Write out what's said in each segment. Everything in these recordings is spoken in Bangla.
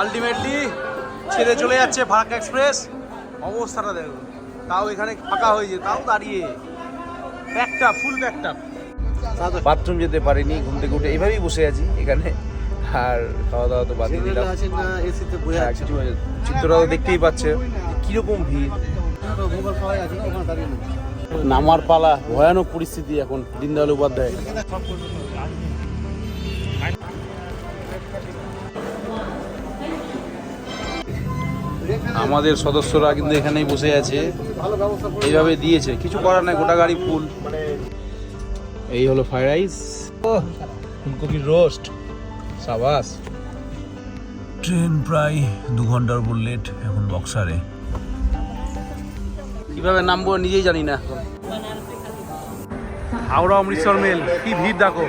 আলটিমেটলি ছেড়ে চলে যাচ্ছে ফারাক্কা এক্সপ্রেস। অবস্থাটা দেখো। তাও এখানে ফাঁকা হয়েছে তাও দাঁড়িয়ে। ব্যাকটা ফুল প্যাকটা বাথরুম যেতে পারিনি ঘুম থেকে উঠে এভাবেই বসে আছি এখানে। আর খাওয়া দাওয়া তো বাদ দিলাম। হ্যাঁ, যাচ্ছে চিত্রটা তো দেখতেই পাচ্ছে। কীরকম ভিড়। নেই। নামার পালা ভয়ানক পরিস্থিতি এখন দীনদয়াল উপাধ্যায়। আমাদের সদস্যরা কিন্তু এখানেই বসে আছে। এইভাবে দিয়েছে। কিছু করার নাই গোটা গাড়ি ফুল। এই হলো ফ্রাইড রাইস। ফুলকপির রোস্ট। সাবাস। ট্রেন প্রায় দু ঘণ্টার উপর লেট এখন বক্সারে। কীভাবে নামবো নিজেই জানি না। হাওড়া অমৃতসর মেল কি ভিড় দেখো।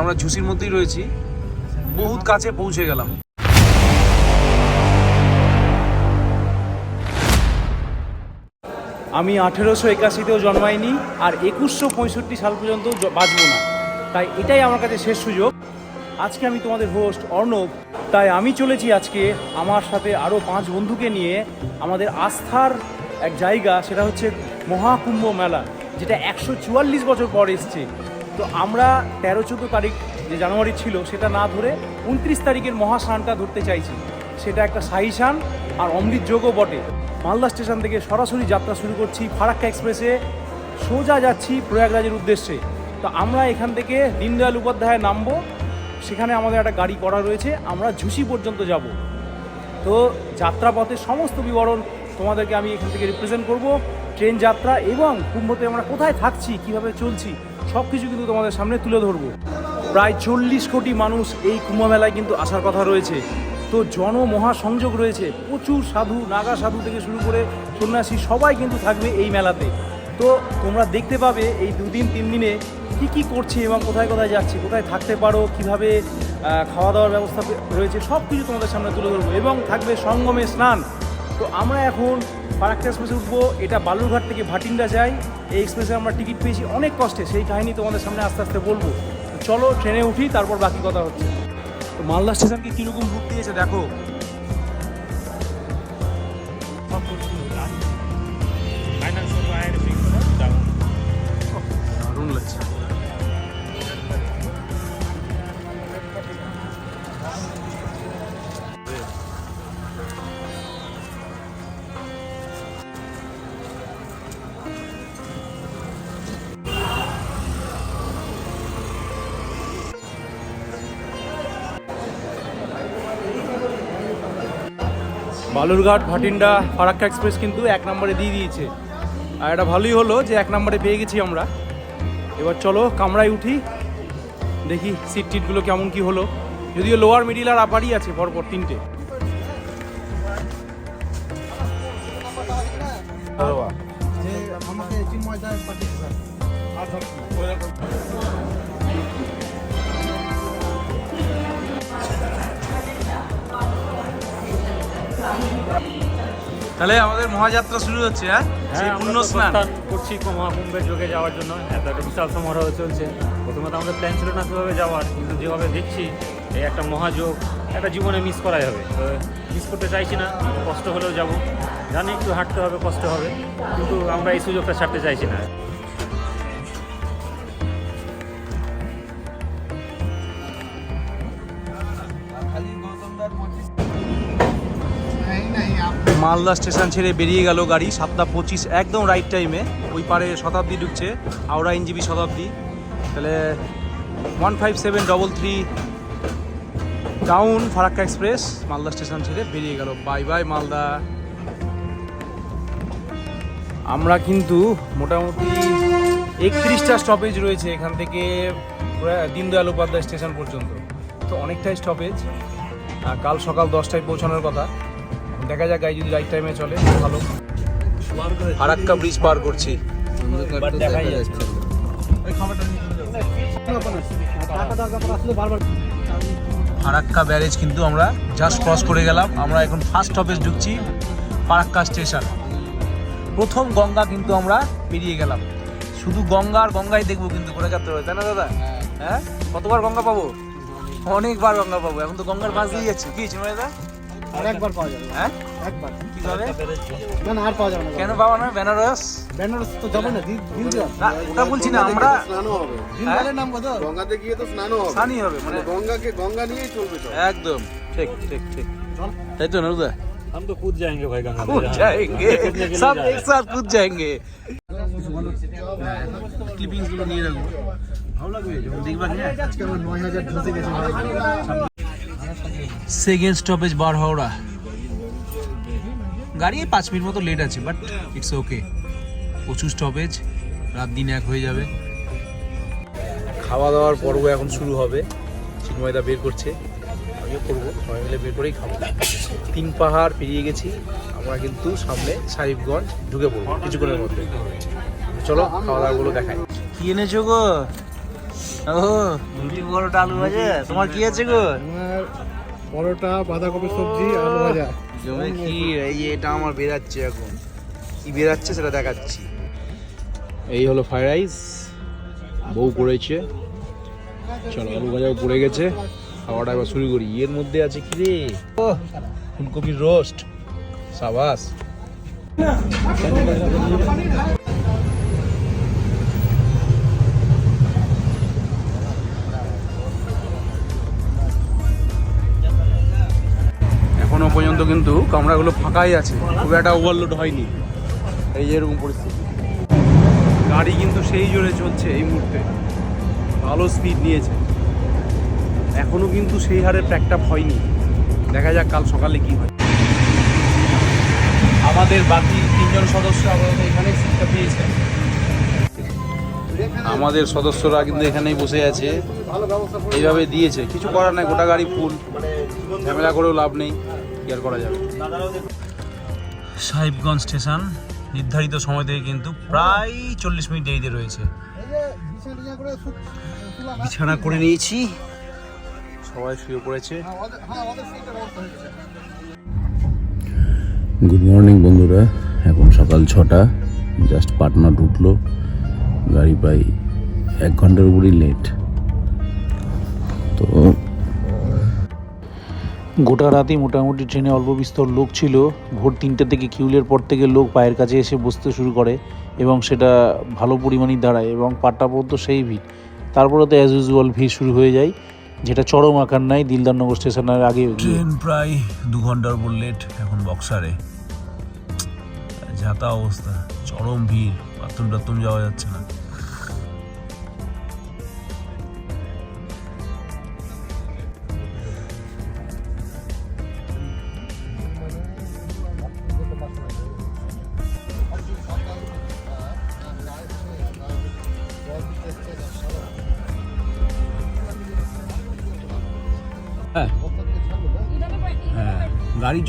আমরা ঝুসির মধ্যেই রয়েছি। বহুত কাছে পৌঁছে গেলাম। আমি আঠেরোশো একাশিতেও জন্মাইনি আর একুশশো পঁয়ষট্টি সাল পর্যন্ত বাঁচবো না। তাই এটাই আমার কাছে শেষ সুযোগ। আজকে আমি তোমাদের হোস্ট অর্ণব। তাই আমি চলেছি আজকে আমার সাথে আরও পাঁচ বন্ধুকে নিয়ে আমাদের আস্থার এক জায়গা, সেটা হচ্ছে মহাকুম্ভ মেলা, যেটা একশো চুয়াল্লিশ বছর পর এসছে। তো আমরা তেরো চোদ্দ তারিখ যে জানুয়ারি ছিল, সেটা না ধরে উনত্রিশ তারিখের মহাস্নানটা ধরতে চাইছি। সেটা একটা সাহিসান আর অমৃত যোগও বটে। মালদা স্টেশন থেকে সরাসরি যাত্রা শুরু করছি ফারাক্কা এক্সপ্রেসে। সোজা যাচ্ছি প্রয়াগরাজের উদ্দেশ্যে। তো আমরা এখান থেকে দীনদয়াল উপাধ্যায় নামবো। সেখানে আমাদের একটা গাড়ি করা রয়েছে। আমরা ঝুসি পর্যন্ত যাব। তো যাত্রাপথের সমস্ত বিবরণ তোমাদেরকে আমি এখান থেকে রিপ্রেজেন্ট করব। ট্রেন যাত্রা এবং কুম্ভতে আমরা কোথায় থাকছি, কীভাবে চলছি সব কিছু কিন্তু তোমাদের সামনে তুলে ধরবো। প্রায় চল্লিশ কোটি মানুষ এই কুম্ভ মেলায় কিন্তু আসার কথা রয়েছে। তো জনমহাসংযোগ রয়েছে। প্রচুর সাধু, নাগা সাধু থেকে শুরু করে সন্ন্যাসী সবাই কিন্তু থাকবে এই মেলাতে। তো তোমরা দেখতে পাবে এই দুদিন, তিন দিনে কি কি করছে এবং কোথায় কোথায় যাচ্ছে, কোথায় থাকতে পারো, কীভাবে খাওয়া দাওয়ার ব্যবস্থা রয়েছে সব কিছু তোমাদের সামনে তুলে ধরবো এবং থাকবে সঙ্গমে স্নান। তো আমরা এখন ফারাক্কা এক্সপ্রেসে উঠবো। এটা বালুরঘাট থেকে ভাটিন্ডা যাই। এই এক্সপ্রেসে আমরা টিকিট পেয়েছি, অনেক কষ্টে। সেই কাহিনী তোমাদের সামনে আস্তে আস্তে বলব। চলো ট্রেনে উঠি, তারপর বাকি কথা হচ্ছে। তো মালদা স্টেশনকে কীরকম রূপ দিয়েছে, দেখো। বালুরঘাট, ভাটিন্ডা, ফারাক্কা এক্সপ্রেস কিন্তু এক নম্বরে দিয়ে দিয়েছে। আর এটা ভালোই হলো যে এক নম্বরে পেয়ে গেছি আমরা। এবার চলো কামরায় উঠি, দেখি সিট টিটগুলো কেমন কি হলো। যদিও লোয়ার মিডিল আর আপারই আছে পরপর তিনটে। আমাকে তাহলে আমাদের মহাযাত্রা শুরু হচ্ছে হ্যাঁ? সেই হ্যাঁ পুণ্য স্নান। করছি মহাকুম্ভের যোগে যাওয়ার জন্য। এত একটা বিশাল সমারোহ চলছে। প্রথমে তো আমাদের প্ল্যান ছিল না সেভাবে যাওয়ার কিন্তু যেভাবে দেখছি এই একটা মহাযোগ একটা জীবনে মিস করাই হবে। তো মিস করতে চাইছি না কষ্ট হলেও যাব। জানি একটু হাঁটতে হবে কষ্ট হবে কিন্তু আমরা এই সুযোগটা ছাড়তে চাইছি না। মালদা স্টেশন ছেড়ে বেরিয়ে গেল গাড়ি। সাতটা পঁচিশ, একদম রাইট টাইমে ওই পারে শতাব্দী ঢুকছে, হাওড়া এনজিবি শতাব্দী। তাহলে one five seven double three down Farakka express Malda station ছেড়ে বেরিয়ে গেল। Bye bye Malda. আমরা কিন্তু মোটামুটি একত্রিশটা স্টপেজ রয়েছে এখান থেকে দীনদয়াল উপাধ্যায় স্টেশন পর্যন্ত। তো অনেকটাই স্টপেজ কাল সকাল দশটায় পৌঁছানোর কথা। দেখা যাক গাড়ি যদি রাইট টাইমে চলে ভালো। ফারাক্কা ব্রিজ পার করছি। দেখাই যাচ্ছে। ফারাক্কা ব্যারেজ কিন্তু আমরা জাস্ট ক্রস করে গেলাম। আমরা এখন ফার্স্ট স্টপেজ ঢুকছি ফারাক্কা স্টেশন প্রথম গঙ্গা কিন্তু আমরা পেরিয়ে গেলাম। শুধু গঙ্গা আর গঙ্গাই দেখব কিন্তু কাটতে হবে তাই না দাদা? হ্যাঁ। কতবার গঙ্গা পাবো? অনেকবার গঙ্গা পাবো। এখন তো গঙ্গার পাশ দিয়ে যাচ্ছে। কি চিন্ময় দা আর একবার পাওয়া যাবে হ্যাঁ একবার কিভাবে না না আর পাওয়া যাবে না কেন পাবো না বেনারস বেনারস তো যাবে না দিন দিন না ওটা বলছি না আমরা স্নানও হবে দিন হ্যাঁ? নাম কত গঙ্গাতে গিয়ে তো স্নানও হবে সানি হবে মানে মানে গঙ্গাকে গঙ্গা নিয়েই চলবে সব একদম ঠিক ঠিক ঠিক তাই তো নারুদা हम तो कूद जाएंगे भाई गंगा में कूद जहाँ- जाएंगे कूदने के लिए सब जा रहे एक साथ कूद जाएंगे ক্লিপিংস গুলো নিয়ে রাখবো ভালো লাগবে যখন দেখবা হ্যাঁ আজকে আমার নয় হাজার ধসে গেছে সেকেন্ড স্টপেজ বার হাওড়া গাড়ি পাঁচ মিনিট মতো লেট আছে বাট ইটস ওকে প্রচুর স্টপেজ রাত দিন এক হয়ে যাবে। খাওয়া দাওয়ার পর্ব এখন শুরু হবে। চিন্ময়দা বের করছে। আমিও করব। সবাই মিলে বের করেই খাব। তিন পাহাড় পেরিয়ে গেছি। আমরা কিন্তু সামনে সাহিবগঞ্জ ঢুকে পড়ব কিছুক্ষণের মধ্যে। চলো খাওয়া দাওয়াগুলো দেখাই। কি এনেছো গো? ও রুটি পরোটা আলু ভাজা। তোমার কি আছে গো? পরোটা বাঁধাকপি সবজি আলু ভাজা। জমে কি এই এটা আমার বেরাচ্ছে এখন। কি বেরাচ্ছে সেটা দেখাচ্ছি। এই হলো ফ্রাইড রাইস। বউ করেছে। চলো আলু ভাজাও পড়ে গেছে। খাওয়াটা এবার শুরু করি। এর মধ্যে আছে কি রে? ও ফুলকপির রোস্ট। সাবাস। কিন্তু কামরাগুলো ফাঁকাই আছে। খুব একটা ওভারলোড হয়নি। এই এরকম পরিস্থিতি। গাড়ি কিন্তু সেই জোরে চলছে এই মুহূর্তে। ভালো স্পিড নিয়েছে। এখনও কিন্তু সেই হারে প্যাকড হয়নি। দেখা যাক কাল সকালে কি হয়। আমাদের বাকি তিনজন সদস্য আপাতত এখানে সিটটা পেয়েছে। আমাদের সদস্যরা কিন্তু এখানেই বসে আছে। এইভাবে দিয়েছে। কিছু করার নাই, গোটা গাড়ি ফুল ঝামেলা করেও লাভ নেই। কি আর করা যাবে। সাহিবগঞ্জ স্টেশন নির্ধারিত সময় থেকে কিন্তু প্রায় চল্লিশ মিনিট দেরিতে রয়েছে। বিছানা করে নিয়েছি। সবাই শুয়ে পড়েছে। হ্যাঁ, হ্যাঁ, হয়ে। গুড মর্নিং বন্ধুরা। এখন সকাল ছটা। জাস্ট পাটনা ঢুকলো। গাড়ি প্রায় এক ঘণ্টার উপরই লেট তো গোটা রাতে মোটামুটি ট্রেনে অল্প বিস্তর লোক ছিল। ভোর তিনটে থেকে কিউলের পর থেকে লোক পায়ের কাছে এসে বসতে শুরু করে এবং সেটা ভালো পরিমাণেই দাঁড়ায় এবং পাট্টা পর্যন্ত সেই ভিড়। তারপরে তো অ্যাজ ইউজুয়াল ভিড় শুরু হয়ে যায়, যেটা চরম আকার নাই দিলদারনগর স্টেশনের আগে ট্রেন প্রায় দু ঘণ্টার উপর লেট এখন বক্সারে। যাতা অবস্থা, চরম ভিড় বাথরুম টাথরুম যাওয়া যাচ্ছে না।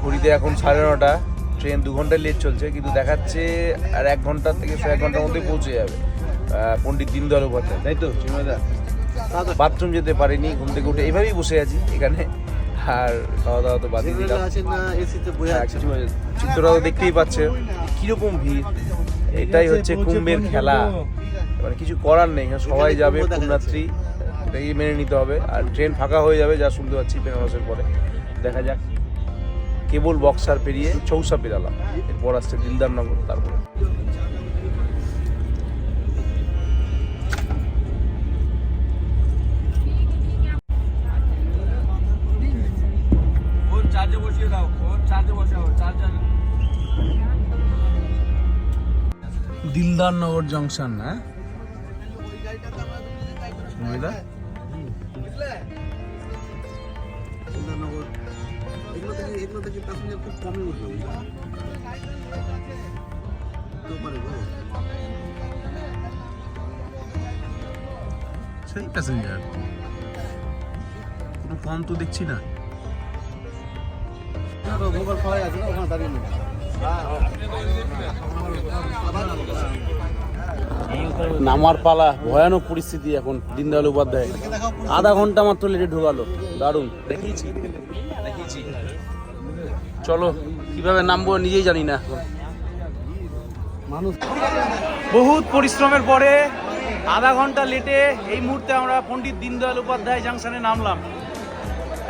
ঘড়িতে এখন সাড়ে নটা। ট্রেন দু ঘণ্টা লেট চলছে কিন্তু দেখাচ্ছে আর এক ঘণ্টা থেকে এক ঘণ্টার মধ্যে পৌঁছে যাবে। পণ্ডিত দীনদয়াল উপাধ্যায় তাই তো? বাথরুম যেতে পারিনি ঘুম থেকে উঠে এইভাবেই বসে আছি এখানে। আর খাওয়া দাওয়া তো বাদই দিলাম। হ্যাঁ, চিত্রটা তো দেখতেই পাচ্ছে। কীরকম ভিড়? এটাই হচ্ছে কুম্ভের খেলা। মানে কিছু করার নেই এখানে সবাই যাবে পুণ্যাত্রী এটাই মেনে নিতে হবে। আর ট্রেন ফাঁকা হয়ে যাবে যা শুনতে পাচ্ছি বেনারসের পরে। দেখা যাক। কেবল বক্সার পেরিয়ে চৌসা পেরালাম। এরপর আসছে দিলদারনগর তারপরে। তো পারে গো। সেই প্যাসেঞ্জার কোনো কম তো দেখছি না। না মোবাইল খোলাই আছে না, ওখানে দাঁড়িয়ে নামার পালা, ভয়ানক পরিস্থিতি এখন দীনদয়াল উপাধ্যায় আধা ঘণ্টা মাত্র লেটে ঢোকালো। দারুণ। দেখিয়েছি দেখিয়েছি চলো, কীভাবে নামবো নিজেই জানি না বহুত পরিশ্রমের পরে আধা ঘণ্টা লেটে এই মুহূর্তে আমরা পণ্ডিত দীনদয়াল উপাধ্যায় জাংশনে নামলাম।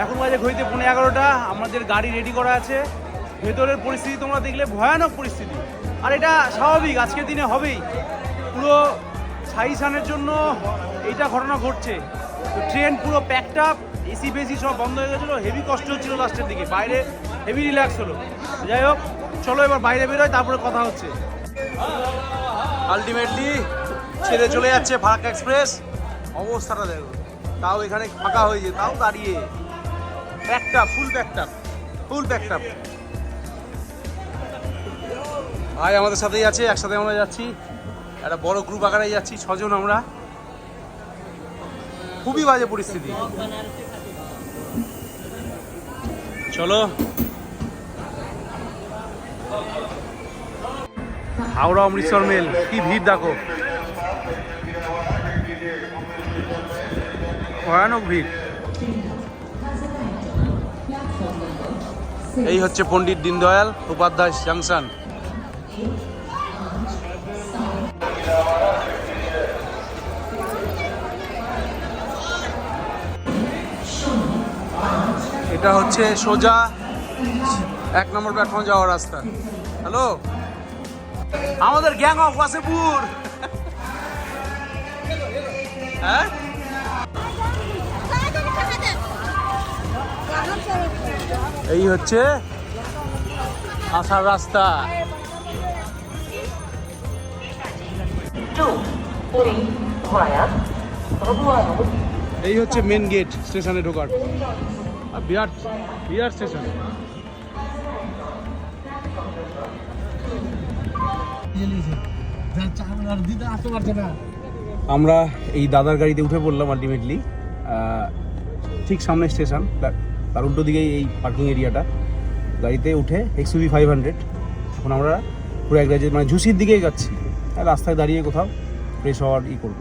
এখন বাজে ঘড়িতে পনেরো এগারোটা, আমাদের গাড়ি রেডি করা আছে। ভেতরের পরিস্থিতি তোমরা দেখলে, ভয়ানক পরিস্থিতি। আর এটা স্বাভাবিক, আজকের দিনে হবেই। পুরো সাইসানের জন্য এইটা ঘটনা ঘটছে। তো ট্রেন পুরো প্যাকড আপ এসি বেসি সব বন্ধ হয়ে গেছিল হেভি কষ্ট হচ্ছিল লাস্টের দিকে। বাইরে হেভি রিল্যাক্স হলো। যাই হোক, চলো এবার বাইরে বেরোয়, তারপরে কথা হচ্ছে। আলটিমেটলি ছেড়ে চলে যাচ্ছে ফারাক্কা এক্সপ্রেস। অবস্থাটা দেখো। তাও এখানে ফাঁকা হয়ে হয়েছে তাও দাঁড়িয়ে। প্যাকটা ফুল প্যাকটা ফুল প্যাকটা ভাই, আমাদের সাথেই আছে, একসাথে আমরা যাচ্ছি। একটা বড় গ্রুপ আকারে যাচ্ছি, ছজন আমরা। খুবই বাজে পরিস্থিতি। চলো। হাওড়া অমৃতসর মেল, কি ভিড় দেখো। ভয়ানক ভিড়। এই হচ্ছে পণ্ডিত দীনদয়াল উপাধ্যায় জাংশন। এটা হচ্ছে সোজা এক নম্বর প্ল্যাটফর্ম যাওয়ার রাস্তা। হ্যালো আমাদের গ্যাং অফ ওয়াসেপুর এই হচ্ছে আসার রাস্তা। এই হচ্ছে মেন গেট স্টেশনে ঢোকার। স্টেশন আমরা এই দাদার গাড়িতে উঠে পড়লাম আলটিমেটলি ঠিক সামনে স্টেশন তার উল্টো দিকেই এই পার্কিং এরিয়াটা গাড়িতে উঠে এক্সইউভি ফাইভ হান্ড্রেড এখন আমরা পুরো এক মানে ঝুসির দিকেই যাচ্ছি। রাস্তায় দাঁড়িয়ে কোথাও ফ্রেশ হওয়ার ই করব।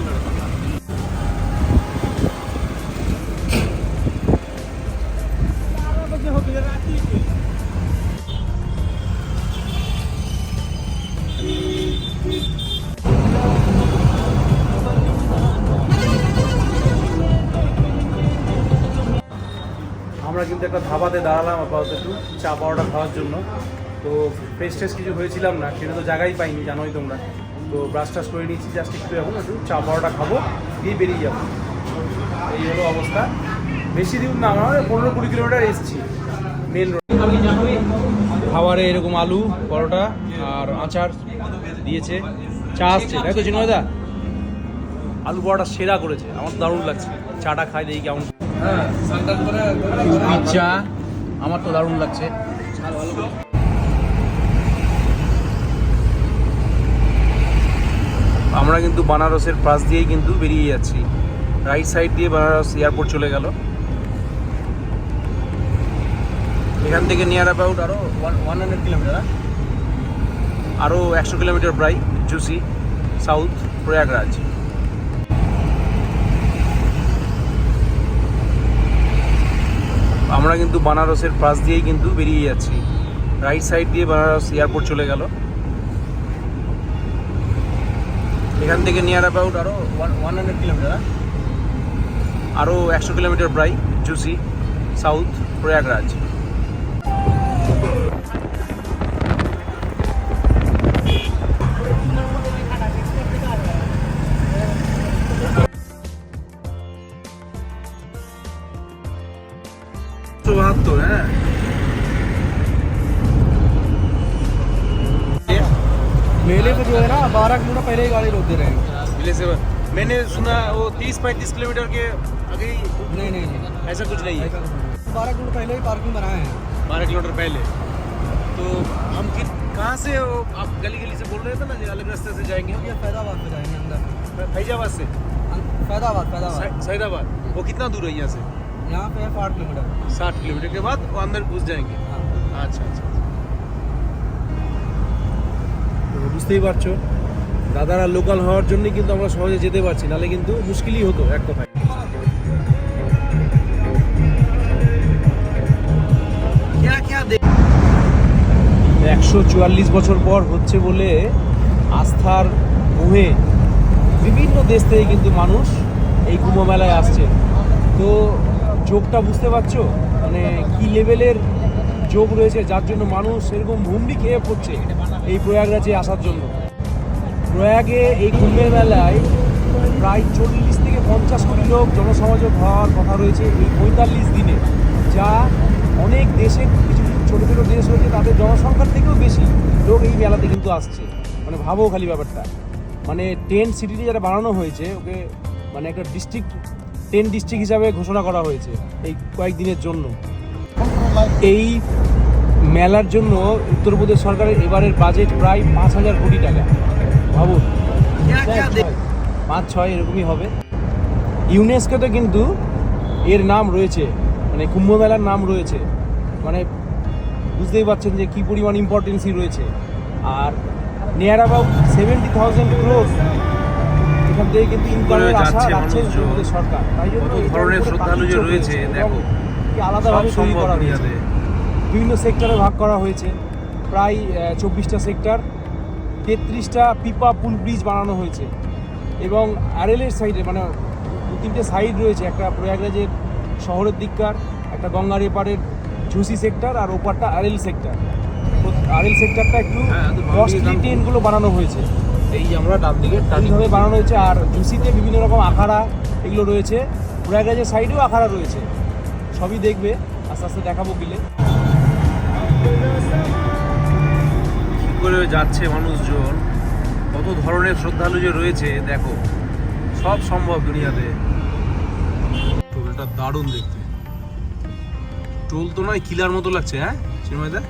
একটা ধাবাতে দাঁড়ালাম আপাতত একটু চা পাওয়াটা খাওয়ার জন্য। তো ফ্রেশ ট্রেশ কিছু হয়েছিলাম না, সেটা তো জায়গায় পাইনি, জানোই তোমরা। তো ব্রাশ টাশ করে নিয়েছি জাস্ট একটু এখন একটু চা পাওয়াটা খাব, দিয়ে বেরিয়ে যাব। এই হলো অবস্থা। বেশি দূর না, আমার পনেরো কুড়ি কিলোমিটার এসেছি মেন রোড খাবারে এরকম আলু, পরোটা আর আচার দিয়েছে। চা আসছে তাই তো আলু পরোটা সেরা করেছে, আমার দারুণ লাগছে। চাটা খাই দেখি কেমন। পিৎজা আমার তো দারুণ লাগছে। আমরা কিন্তু বানারসের পাশ দিয়েই কিন্তু বেরিয়ে যাচ্ছি। রাইট সাইড দিয়ে বানারস এয়ারপোর্ট চলে গেল। এখান থেকে নিয়ার অ্যাবাউট আরও ওয়ান হান্ড্রেড কিলোমিটার আরও একশো কিলোমিটার প্রায় জুসি সাউথ প্রয়াগরাজ আমরা কিন্তু বানারসের পাশ দিয়েই কিন্তু বেরিয়ে যাচ্ছি। রাইট সাইড দিয়ে বানারস এয়ারপোর্ট চলে গেল। এখান থেকে নিয়ার অ্যাবাউট আরও ওয়ান হান্ড্রেড কিলোমিটার আরও একশো কিলোমিটার প্রায় জুসি সাউথ প্রয়াগরাজ बारह किलोमीटर पहले ही गाड़ी रोक दे रहे हैं जिले से मैंने सुना वो तीस पैंतीस किलोमीटर के आगे ही नहीं नहीं नहीं ऐसा कुछ नहीं है बारह किलोमीटर पहले ही पार्किंग बनाए हैं बारह किलोमीटर पहले तो हम कित कहाँ से वो आप गली गली से बोल रहे थे ना जो अलग रास्ते से जाएंगे ये फैदाबाद पे जाएंगे अंदर फैजाबाद से फैदाबाद फैदाबाद सै- सैदाबाद वो कितना दूर है यहाँ से यहाँ पे है आठ किलोमीटर साठ किलोमीटर के बाद वो अंदर घुस जाएंगे हाँ আচ্ছা আচ্ছা তো বুঝতেই পারছো দাদারা লোকাল হওয়ার জন্য কিন্তু আমরা সহজে যেতে পারছি নাহলে কিন্তু মুশকিলই হতো এক কথায়। একশো চুয়াল্লিশ বছর পর হচ্ছে বলে আস্থার মুহে বিভিন্ন দেশ থেকে কিন্তু মানুষ এই কুম্ভ মেলায় আসছে। তো যোগটা বুঝতে পারছ? মানে কি লেভেলের যোগ রয়েছে? যার জন্য মানুষ এরকম ভুমড়ি খেয়ে পড়ছে এই প্রয়াগরাজে আসার জন্য। প্রয়াগে এই কুম্ভের মেলায় প্রায় চল্লিশ থেকে পঞ্চাশ কোটি লোক জনসমাজক হওয়ার কথা রয়েছে এই পঁয়তাল্লিশ দিনে, যা অনেক দেশের, কিছু কিছু ছোটো ছোটো দেশ রয়েছে, তাদের জনসংখ্যার থেকেও বেশি লোক এই মেলাতে কিন্তু আসছে। মানে ভাবো খালি ব্যাপারটা। মানে টেন সিটিতে যেটা বানানো হয়েছে, ওকে মানে একটা ডিস্ট্রিক্ট টেন ডিস্ট্রিক্ট হিসাবে ঘোষণা করা হয়েছে এই কয়েকদিনের জন্য। এই মেলার জন্য উত্তরপ্রদেশ সরকারের এবারের বাজেট প্রায় পাঁচ হাজার কোটি টাকা। ভাবুন পাঁচ ছয় এরকমই হবে। ইউনেস্কোতে কিন্তু এর নাম রয়েছে মানে কুম্ভ মেলার নাম রয়েছে। মানে বুঝতেই পারছেন যে কী পরিমাণ ইম্পর্টেন্সই রয়েছে। আর near about seventy thousand crore এখান থেকে কিন্তু ইনকামের আশা রাখছে সরকার। তাই জন্য ধরনের শ্রদ্ধালু যে রয়েছে, দেখো। আলাদাভাবে তৈরি করা হয়েছে। বিভিন্ন সেক্টরে ভাগ করা হয়েছে। প্রায় চব্বিশটা সেক্টর তেত্রিশটা পিপা পুল ব্রিজ বানানো হয়েছে। এবং আরেলের সাইডে মানে দু তিনটে সাইড রয়েছে একটা প্রয়াগরাজের শহরের দিককার একটা গঙ্গার এপারের ঝুসি সেক্টর আর ওপারটা আরেল সেক্টর। আরেল সেক্টরটা একটু হ্যাঁ, কস্টলি ট্রেনগুলো বানানো হয়েছে। এই আমরা ডান দিকে এইভাবে বানানো হয়েছে আর ঝুসিতে বিভিন্ন রকম আখাড়া এগুলো রয়েছে। প্রয়াগরাজের সাইডেও আখাড়া রয়েছে। সবই দেখবে আস্তে আস্তে দেখাবো গেলে। করে যাচ্ছে মানুষজন, কত ধরনের শ্রদ্ধালু যে রয়েছে, দেখো, সব সম্ভব দুনিয়াতে। টোলটা দারুণ দেখতে। টোল তো নয় কিলার মতো লাগছে হ্যাঁ চিন্ময়দা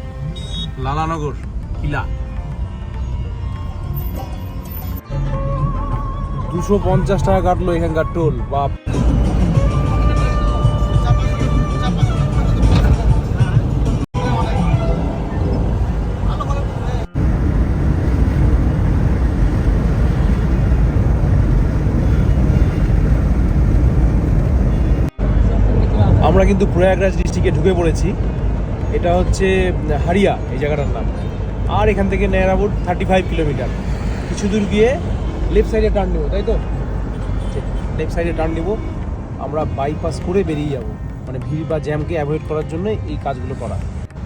লালানগর কিলা দুশো পঞ্চাশ টাকা কাটলো এখানকার টোল, বাপ। আমরা কিন্তু প্রয়াগরাজ ডিস্ট্রিক্টে ঢুকে পড়েছি। এটা হচ্ছে হারিয়া, এই জায়গাটার নাম। আর এখান থেকে নেয়ার অ্যাবাউট থার্টি ফাইভ কিলোমিটার কিছু দূর গিয়ে লেফট সাইডে টার্ন নেব, তাই তো? লেফট সাইডে টার্ন নেব। আমরা বাইপাস করে বেরিয়ে যাব। মানে ভিড় বা জ্যামকে অ্যাভয়েড করার জন্য এই কাজগুলো করা।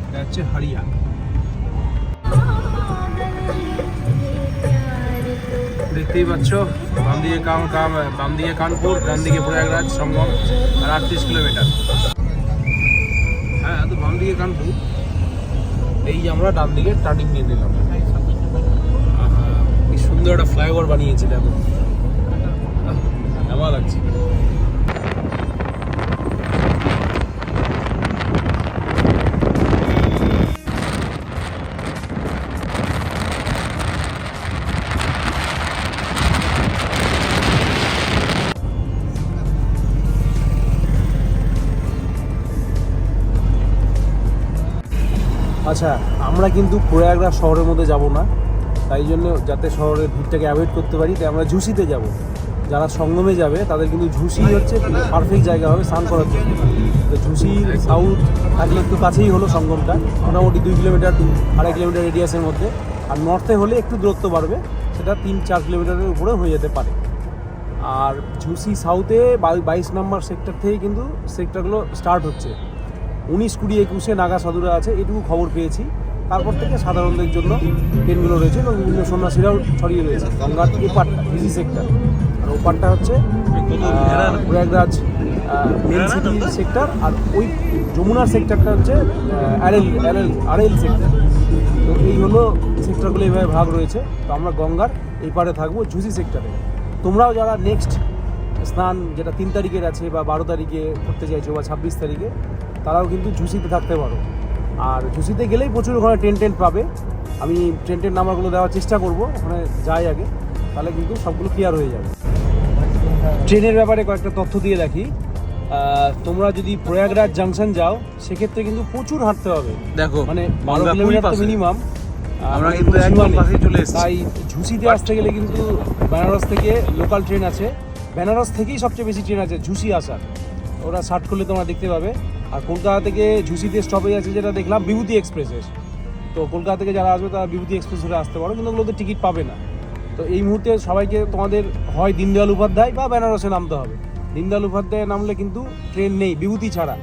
এটা হচ্ছে হারিয়া। দেখতেই পাচ্ছ, বাম দিকে কাম কাম, বাম দিকে কানপুর, ডান দিকে প্রয়াগরাজ সঙ্গম আর আটত্রিশ কিলোমিটার। হ্যাঁ তো বাম দিকে কানপুর। এই আমরা ডান দিকে টার্নিং নিয়ে নিলাম। সুন্দর একটা ফ্লাইওভার বানিয়েছে দেখো। আমার লাগছে। আচ্ছা আমরা কিন্তু প্রয়াগরাজ শহরের মধ্যে যাব না। তাই জন্য যাতে শহরের ভিড়টাকে অ্যাভয়েড করতে পারি, তাই আমরা ঝুসিতে যাব। যারা সঙ্গমে যাবে, তাদের কিন্তু ঝুসি হচ্ছে পারফেক্ট জায়গা হবে স্নান করার জন্য। তো ঝুসির সাউথ থাকলে একটু কাছেই হলো সঙ্গমটা, মোটামুটি দুই কিলোমিটার আড়াই কিলোমিটার রেডিয়াসের মধ্যে। আর নর্থে হলে একটু দূরত্ব বাড়বে, সেটা তিন, চার কিলোমিটারের উপরে হয়ে যেতে পারে। আর ঝুসি সাউথে বাইশ নাম্বার সেক্টর থেকে কিন্তু সেক্টরগুলো স্টার্ট হচ্ছে। উনিশ কুড়ি একুশে নাগা সাধুরা আছে, এটুকু খবর পেয়েছি। তারপর থেকে সাধারণদের জন্য ট্রেনগুলো রয়েছে এবং বিভিন্ন সন্ন্যাসীরাও ছড়িয়ে রয়েছে। গঙ্গার এপারটা ঝুসি সেক্টর। আর ওপারটা হচ্ছে প্রয়াগরাজ মেন সিটি সেক্টর আর ওই যমুনার সেক্টরটা হচ্ছে আরএল আরএল আরএল সেক্টর তো এই হলো সেক্টরগুলো এইভাবে ভাগ রয়েছে। তো আমরা গঙ্গার এই পারে থাকব, ঝুসি সেক্টরে তোমরাও যারা নেক্সট স্নান, যেটা তিন তারিখের আছে বা বারো তারিখে করতে চাইছো বা ছাব্বিশ তারিখে তারাও কিন্তু ঝুসিতে থাকতে পারো। আর ঝুসিতে গেলেই প্রচুর ওখানে ট্রেন টেন্ট পাবে। আমি ট্রেন টেন্ট নাম্বারগুলো দেওয়ার চেষ্টা করব ওখানে যাই আগে। তাহলে কিন্তু সবগুলো ক্লিয়ার হয়ে যাবে। ট্রেনের ব্যাপারে কয়েকটা তথ্য দিয়ে রাখি। তোমরা যদি প্রয়াগরাজ জাংশন যাও সেক্ষেত্রে কিন্তু প্রচুর হাঁটতে হবে। দেখো মানে বারো কিলোমিটার মিনিমাম আমরা কিন্তু একদম পাশেই চলে এসেছি। তাই ঝুসিতে আসতে গেলে কিন্তু বেনারস থেকে লোকাল ট্রেন আছে। বেনারস থেকেই সবচেয়ে বেশি ট্রেন আছে ঝুসি আসার। ওরা সার্চ করলে তোমরা দেখতে পাবে। আর কলকাতা থেকে ঝুসিতে স্টপেজ আছে যেটা দেখলাম বিভূতি এক্সপ্রেসের। তো কলকাতা থেকে যারা আসবে তারা বিভূতি এক্সপ্রেস ধরে আসতে পারো কিন্তু ওগুলোতে টিকিট পাবে না। তো এই মুহূর্তে সবাইকে তোমাদের হয় দীনদয়াল উপাধ্যায় বা বেনারসে নামতে হবে। দীনদয়াল উপাধ্যায় নামলে কিন্তু ট্রেন নেই বিভূতি ছাড়া।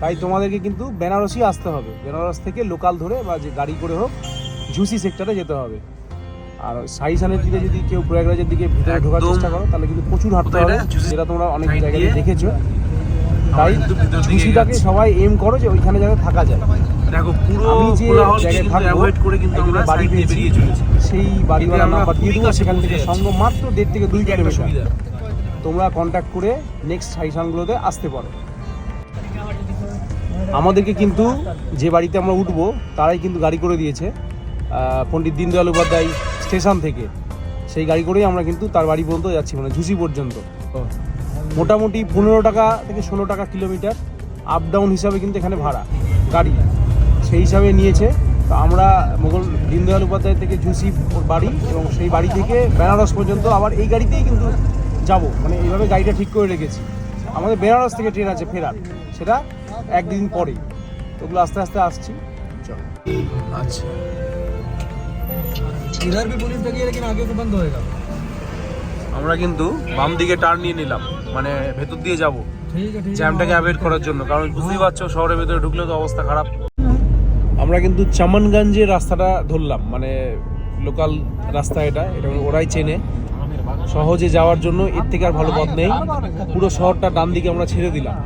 তাই তোমাদেরকে কিন্তু বেনারসই আসতে হবে। বেনারস থেকে লোকাল ধরে বা যে গাড়ি করে হোক ঝুসি সেক্টরে যেতে হবে। আর সাইসানের দিকে যদি কেউ প্রয়াগরাজের দিকে ভিতরে ঢোকার চেষ্টা করো তাহলে কিন্তু প্রচুর হাঁটতে হবে। যেটা তোমরা অনেক জায়গায় দেখেছ। তাই যাচ্ছি। সবাই এম করো যে ওইখানে যাতে থাকা যায়। দেখো পুরো জায়গায় কিন্তু অ্যাভয়েড করে কিন্তু আমরা বাড়ি বেরিয়ে চলেছি। সেই বাড়িওয়ালা নাম্বার দিয়ে দেবো সেখান থেকে। সঙ্গ মাত্র দেড় থেকে দুই কিলোমিটার সুবিধা। তোমরা কন্ট্যাক্ট করে নেক্সট সাইসানগুলোতে আসতে পারো। আমাদেরকে কিন্তু যে বাড়িতে আমরা উঠবো তারাই কিন্তু গাড়ি করে দিয়েছে। পণ্ডিত দীনদয়াল উপাধ্যায় স্টেশন থেকে। সেই গাড়ি করেই আমরা কিন্তু তার বাড়ি পর্যন্ত যাচ্ছি মানে ঝুসি পর্যন্ত। মোটামুটি পনেরো টাকা থেকে ষোলো টাকা কিলোমিটার। আপ ডাউন হিসাবে কিন্তু এখানে ভাড়া গাড়ি। সেই হিসাবে নিয়েছে। তো আমরা মোগল দীনদয়াল উপাধ্যায় থেকে ঝুসি বাড়ি এবং সেই বাড়ি থেকে বেনারস পর্যন্ত আবার এই গাড়িতেই কিন্তু যাব। মানে এইভাবে গাড়িটা ঠিক করে রেখেছি। আমাদের বেনারস থেকে ট্রেন আছে ফেরার। সেটা একদিন পরে। ওগুলো আস্তে আস্তে আসছি। চল। আচ্ছা। আমরা কিন্তু বাম দিকে টার্ন নিয়ে নিলাম। মানে ভেতর দিয়ে যাব। জ্যামটাকে অ্যাভয়েড করার জন্য কারণ বুঝতেই পারছ শহরের ভেতরে ঢুকলে তো অবস্থা খারাপ। আমরা কিন্তু চামানগঞ্জের রাস্তাটা ধরলাম মানে লোকাল রাস্তা এটা এটা ওরাই চেনে। সহজে যাওয়ার জন্য এর থেকে আর ভালো পথ নেই। পুরো শহরটা ডান দিকে আমরা ছেড়ে দিলাম।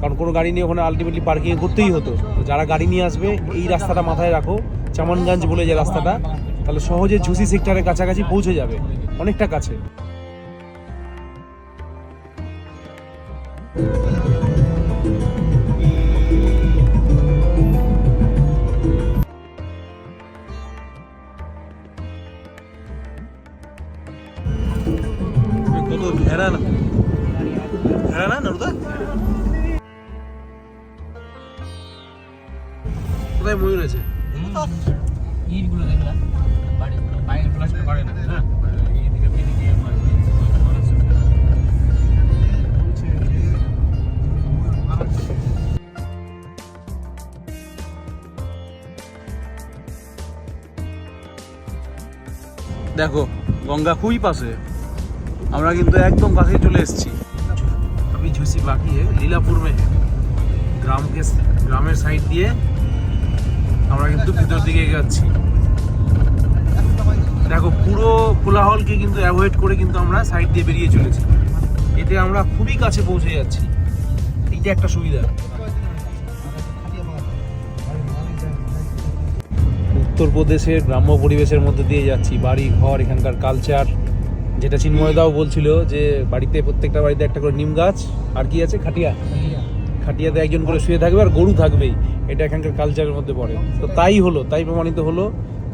কারণ কোনো গাড়ি নিয়ে ওখানে আলটিমেটলি পার্কিং করতেই হতো। যারা গাড়ি নিয়ে আসবে এই রাস্তাটা মাথায় রাখো। চামানগঞ্জ বলে যে রাস্তাটা তাহলে সহজে ঝুসি সেক্টরের কাছাকাছি পৌঁছে যাবে অনেকটা কাছে। গঙ্গা খুবই পাশে আমরা কিন্তু একদম কাছে চলে এসেছি अभी झूसी बाकी है लीलापुर में है গ্রাম के গ্রামের সাইড দিয়ে আমরা কিন্তু ভিতর দিকে এগাচ্ছি দেখো পুরো কোলাহলকে কিন্তু অ্যাভয়েড করে কিন্তু আমরা সাইড দিয়ে বেরিয়ে চলেছি এতে আমরা খুবই কাছে পৌঁছে যাচ্ছি এইটা একটা সুবিধা উত্তরপ্রদেশের গ্রাম্য পরিবেশের মধ্যে দিয়ে যাচ্ছি। বাড়ি, ঘর, এখানকার কালচার যেটা চিন্ময়দাও বলছিল যে, বাড়িতে প্রত্যেকটা বাড়িতে একটা করে নিম গাছ, আর কি আছে? খাটিয়া। খাটিয়াতে একজন করে শুয়ে থাকবে আর গরু থাকবেই। এটা এখানকার কালচারের মধ্যে পড়ে। তো তাই হলো, তাই প্রমাণিত হলো।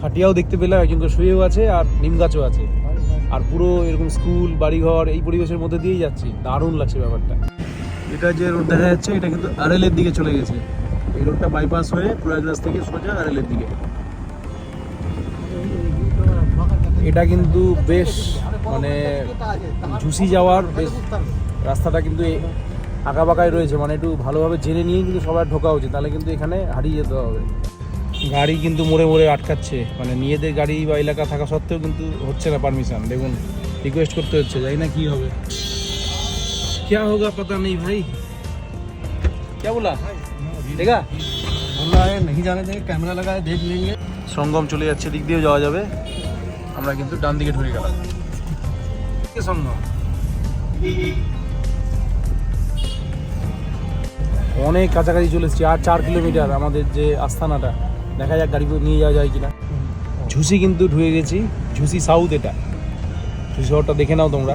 খাটিয়াও দেখতে পেলাম, একজন করে শুয়েও আছে আর নিম গাছও আছে। আর পুরো এরকম স্কুল বাড়িঘর, এই পরিবেশের মধ্যে দিয়েই যাচ্ছি। দারুণ লাগছে ব্যাপারটা। এটা যে রোড দেখা যাচ্ছে, এটা কিন্তু আরেলের দিকে চলে গেছে। এই রোডটা বাইপাস হয়ে প্রয়াগরাজ থেকে সোজা আরেলের দিকে। এটা কিন্তু বেশ মানে ঝুসি যাওয়ার বেশ রাস্তাটা কিন্তু আঁকা বাঁকায় রয়েছে মানে একটু ভালোভাবে জেনে নিয়েই কিন্তু সবার ঢোকা উচিত তাহলে কিন্তু এখানে হারিয়ে যেতে হবে গাড়ি কিন্তু মোড়ে মোড়ে আটকাচ্ছে মানে নিজেদের গাড়ি বা এলাকা থাকা সত্ত্বেও কিন্তু হচ্ছে না পারমিশন দেখুন রিকোয়েস্ট করতে হচ্ছে জানি না কি হবে क्या होगा पता नहीं भाई क्या बोला देखा बोल रहा है नहीं जाने देंगे कैमरा लगा है देख लेंगे সঙ্গম চলে যাচ্ছে দিক দিয়েও যাওয়া যাবে আমরা কিন্তু ডান দিকে ঢুকে গেলাম। অনেক কাছাকাছি চলে এসেছি আর চার কিলোমিটার আমাদের যে আস্থানাটা দেখা যাক গাড়ি নিয়ে যাওয়া যায় কিনা। ঝুসি কিন্তু ঢুকে গেছি ঝুসি সাউথ এটা। ঝুসি শহরটা দেখে নাও তোমরা।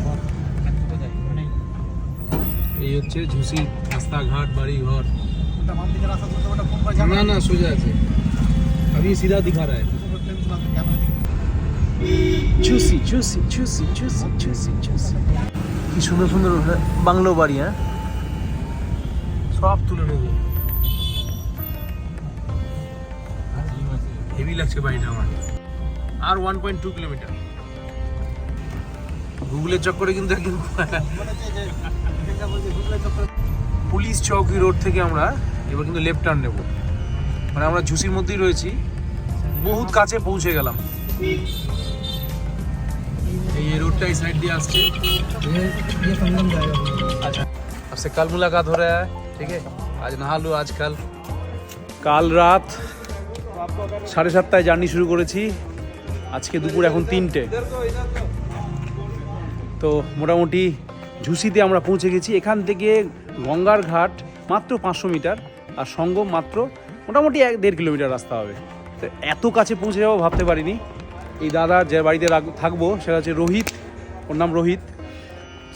এই হচ্ছে ঝুসি রাস্তাঘাট বাড়ি ঘর না না সোজা আছে। আমি সিধা দিঘা রায়। চুসি চুসি চুসি চুসি চুসি চুসি কি সুন্দর সুন্দর বাংলো বাড়ি হ্যাঁ? সব তুলে নেব। হেভি লাগছে বাড়িটা আমার। আর ওয়ান পয়েন্ট টু কিলোমিটার গুগলের চক্করে কিন্তু একদম পুলিশ চৌকি রোড থেকে আমরা এবার কিন্তু লেফট টার্ন নেব। মানে আমরা ঝুসির মধ্যেই রয়েছি। বহুত কাছে পৌঁছে গেলাম। এই रोड इस साइड दिया আসছে ये संगम जाएगा अच्छा अब से कल मुलाकात हो रहा है ठीक है आज नहा लो आज कल কাল রাত সাড়ে সাতটায় জার্নি শুরু করেছি আজকে দুপুর এখন তিনটে তো মোটামুটি ঝুসিতে আমরা পৌঁছে গেছি এখান থেকে গঙ্গার ঘাট মাত্র পাঁচশো মিটার আর সঙ্গম মাত্র মোটামুটি এক দেড় কিলোমিটার রাস্তা হবে তো এত কাছে পৌঁছে যাবো ভাবতে পারিনি এই দাদা যে বাড়িতে থাকব সেটা হচ্ছে রোহিত ওর নাম রোহিত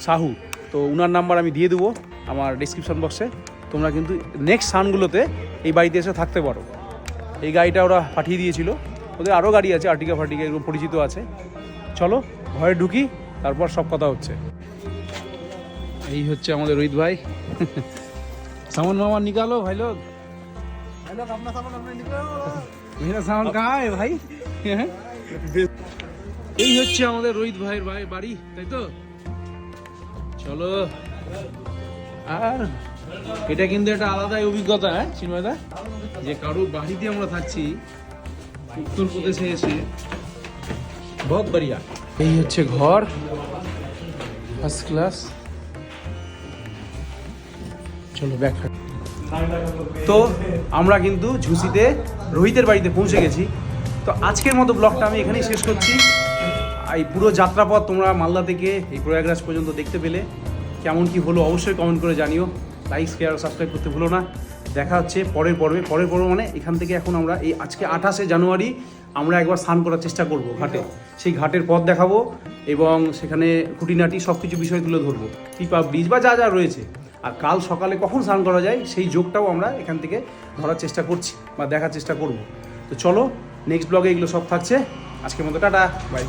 সাহু। তো উনার নাম্বার আমি দিয়ে দেবো আমার ডিসক্রিপশন বক্সে তোমরা কিন্তু নেক্সট সানগুলোতে এই বাড়িতে এসে থাকতে পারো। এই গাড়িটা ওরা পাঠিয়ে দিয়েছিল। ওদের আরও গাড়ি আছে আর্টিকা ফার্টিকা এগুলো পরিচিত আছে। চলো ঘরে ঢুকি তারপর সব কথা হচ্ছে। এই হচ্ছে আমাদের রোহিত ভাই। সামন মামা নিকালো ভাই লোক ভাই লোক আপনার সামন আপনি নিকালো। মেহরা সামন কাহা ভাই? হ্যাঁ।, হ্যাঁ। এই হচ্ছে আমাদের রোহিত ভাইয়ের ভাই বাড়ি, তাই তো? চলো। আর এটা কিন্তু একটা আলাদাই অভিজ্ঞতা হ্যাঁ চিন্ময়দা? যে কারও বাড়িতে আমরা থাকছি উত্তরপ্রদেশে এসে। বহুত বড়িয়া। এই হচ্ছে ঘর ফার্স্ট ক্লাস চলো ব্যাক তো আমরা কিন্তু ঝুসিতে রোহিতের বাড়িতে পৌঁছে গেছি। তো আজকের মতো ব্লগটা আমি এখানেই শেষ করছি। এই পুরো যাত্রাপথ তোমরা মালদা থেকে এই প্রয়াগরাজ পর্যন্ত দেখতে পেলে। কেমন কি হলো অবশ্যই কমেন্ট করে জানিও। লাইক শেয়ার সাবস্ক্রাইব করতে ভুলো না। দেখা হচ্ছে পরের পর্বে। পরের পর্ব মানে এখান থেকে এখন আমরা এই আজকে আঠাশে জানুয়ারি আমরা একবার স্নান করার চেষ্টা করব ঘাটে। সেই ঘাটের পথ দেখাবো এবং সেখানে খুঁটিনাটি সব কিছু বিষয় তুলে ধরবো। পিপা ব্রিজ বা যা যা রয়েছে। আর কাল সকালে কখন স্নান করা যায় সেই যোগটাও আমরা এখান থেকে ধরার চেষ্টা করছি বা দেখার চেষ্টা করব। তো চলো নেক্সট ব্লগে এগুলো সব থাকছে। আজকের মতো টাটা। বাই